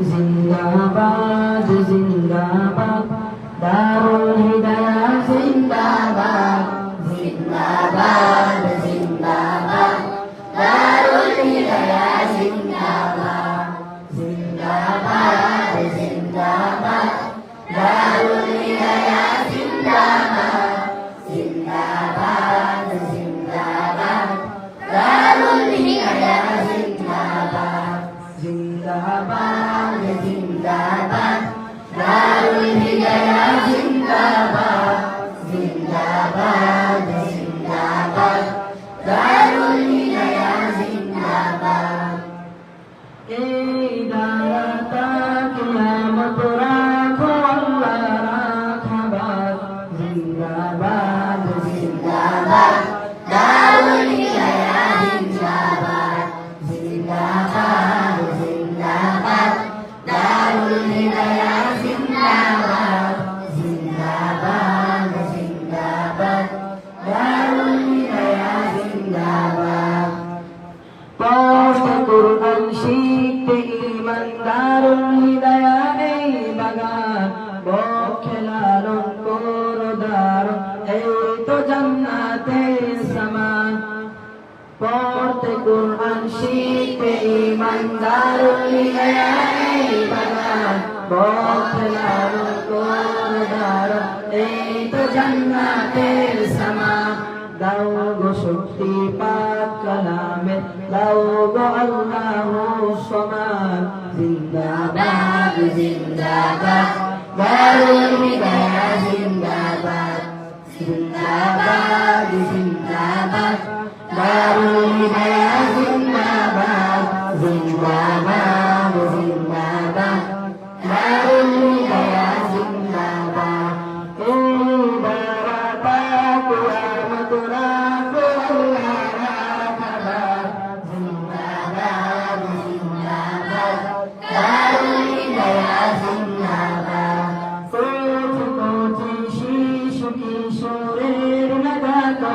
Zindabad, Zindabad, Darul Hikmah. Baba. লালন করো দার, এই তো জান্নাতে সমান পড়তে কোরআন শিখতে ইমানদার পথ লালন করো দার, এই তো জান্নাতে সমান দাও গো শক্তি পাক কালামে, দাও গো আল্লাহ সমান। জিন্দাবাদ জিন্দাবাদ। দারুল বিদায়া জিন্দাবাদ জিন্দাবাদ জিন্দাবাদ দারুল বিদায়া